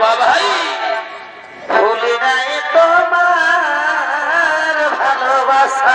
ভাই ভুলি নাই তোমার ভালোবাসা।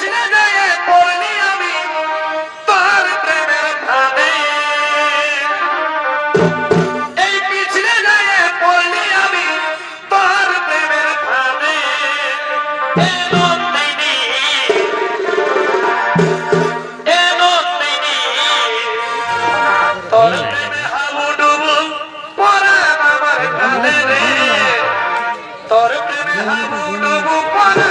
কৃষ্ণ জয়ে পড়লি আমি তোর প্রেমের পিছনে জয়ে পড়লি আমি তোর প্রেমের ধানে তোর প্রেমে হাবু ডুবু পরা আমার ধানে রে তোর প্রেমে হাবু ডুবু পরা